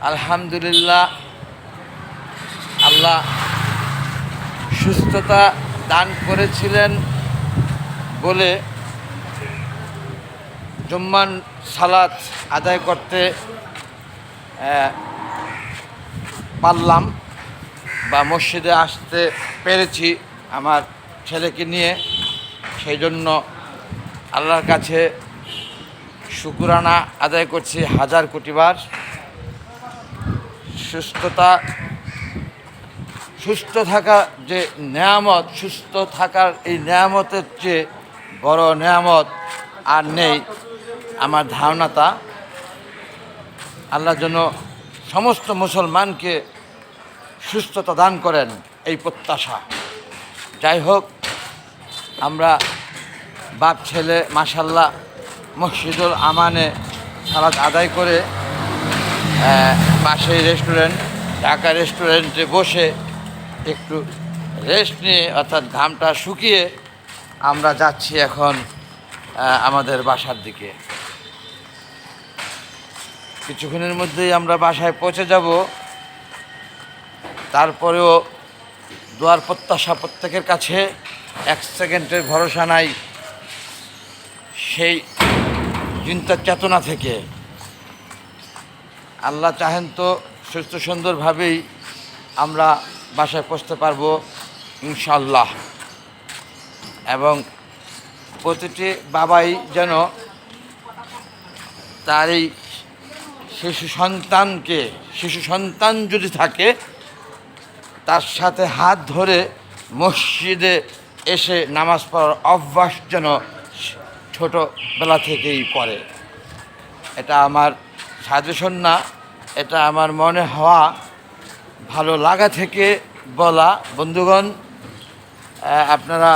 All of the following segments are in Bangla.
আলহামদুলিল্লাহ, আল্লাহ সুস্থতা দান করেছিলেন বলে জুম্মান সালাত আদায় করতে পারলাম বা মসজিদে আসতে পেরেছি আমার ছেলেকে নিয়ে। সেই জন্য আল্লাহর কাছে শুকুরানা আদায় করছি হাজার কোটিবার সুস্থতা, সুস্থ থাকা যে নেয়ামত, সুস্থ থাকার এই নেয়ামতের চেয়ে বড় নেয়ামত আর নেই আমার ধারণাটা আল্লাহ যেন সমস্ত মুসলমানকে সুস্থতা দান করেন এই প্রত্যাশা। যাই হোক, আমরা বাপ, ছেলে মাসাল্লাহ মসজিদুল আমানে সালাদ আদায় করে পাশেই রেস্টুরেন্ট ঢাকা রেস্টুরেন্টে বসে একটু রেস্ট নিয়ে, অর্থাৎ ঘামটা শুকিয়ে আমরা যাচ্ছি এখন আমাদের বাসার দিকে। কিছুক্ষণের মধ্যেই আমরা বাসায় পৌঁছে যাব। তারপরেও দোয়ার প্রত্যাশা প্রত্যেকের কাছে এক সেকেন্ডের ভরসা নাই সেই চিন্তার চেতনা থেকে। আল্লাহ চাহেন তো সুস্থ সুন্দরভাবেই আমরা বাসায় পৌঁছতে পারব ইনশাল্লাহ এবং প্রতিটি বাবাই যেন তার এই শিশু সন্তানকে, শিশু সন্তান যদি থাকে, তার সাথে হাত ধরে মসজিদে এসে নামাজ পড়ার অভ্যাস যেন ছোটোবেলা থেকেই করে। এটা আমার সাজেশন না। এটা আমার মনে হওয়া ভালো লাগা থেকে বলা, বন্ধুগণ আপনারা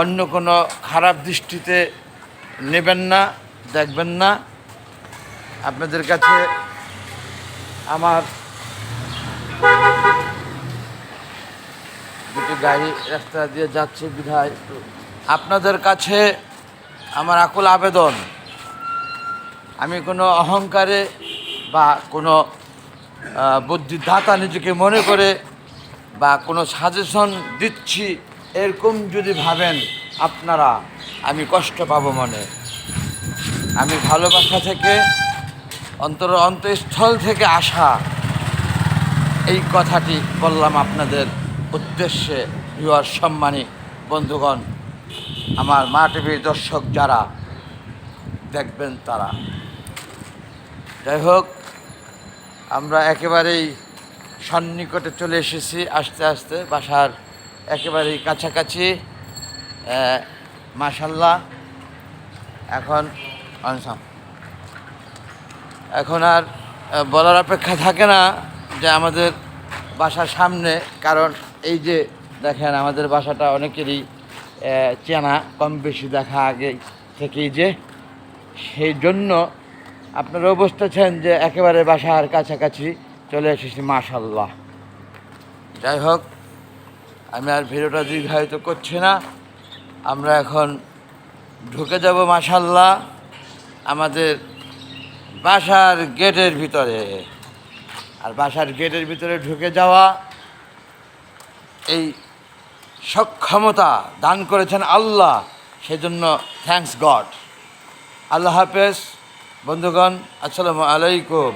অন্য কোনো খারাপ দৃষ্টিতে নেবেন না, দেখবেন না। আপনাদের কাছে আমার দুটি গাড়ি রাস্তা দিয়ে যাচ্ছে বিধায়। আপনাদের কাছে আমার আকুল আবেদন। আমি কোনো অহংকারে বা কোনো বুদ্ধিদাতা নিজেকে মনে করে বা কোনো সাজেশন দিচ্ছি, এরকম যদি ভাবেন আপনারা, আমি কষ্ট পাবো মনে। আমি ভালোবাসা থেকে, অন্তর অন্তঃস্থল থেকে আসা, এই কথাটি বললাম আপনাদের উদ্দেশ্যে ইউর সম্মানী বন্ধুগণ, আমার মা টিভির দর্শক যারা, দেখবেন তারা। যাই হোক আমরা একেবারেই সন্নিকটে চলে এসেছি আস্তে আস্তে, বাসার একেবারেই কাছাকাছি। মাশাল্লাহ। এখন, অনসাম। এখন আর বলার অপেক্ষা থাকে না যে আমাদের বাসার সামনে, কারণ এই যে দেখেন আমাদের বাসাটা অনেকেরই চেনা, কম বেশি দেখা আগে থেকেই যে, সেই জন্য আপনারা বুঝতেছেন যে একেবারে বাসার কাছাকাছি চলে এসেছি মাশাল্লাহ যাই হোক, আমি আর ভিডিওটা দীর্ঘায়িত করছি না। আমরা এখন ঢুকে যাব মাশাল্লাহ আমাদের বাসার গেটের ভিতরে। আর বাসার গেটের ভিতরে ঢুকে যাওয়া এই সক্ষমতা দান করেছেন আল্লাহ, সেজন্য থ্যাঙ্কস গড আল্লাহ হাফেজ। বন্ধুগণ আসসালামু আলাইকুম।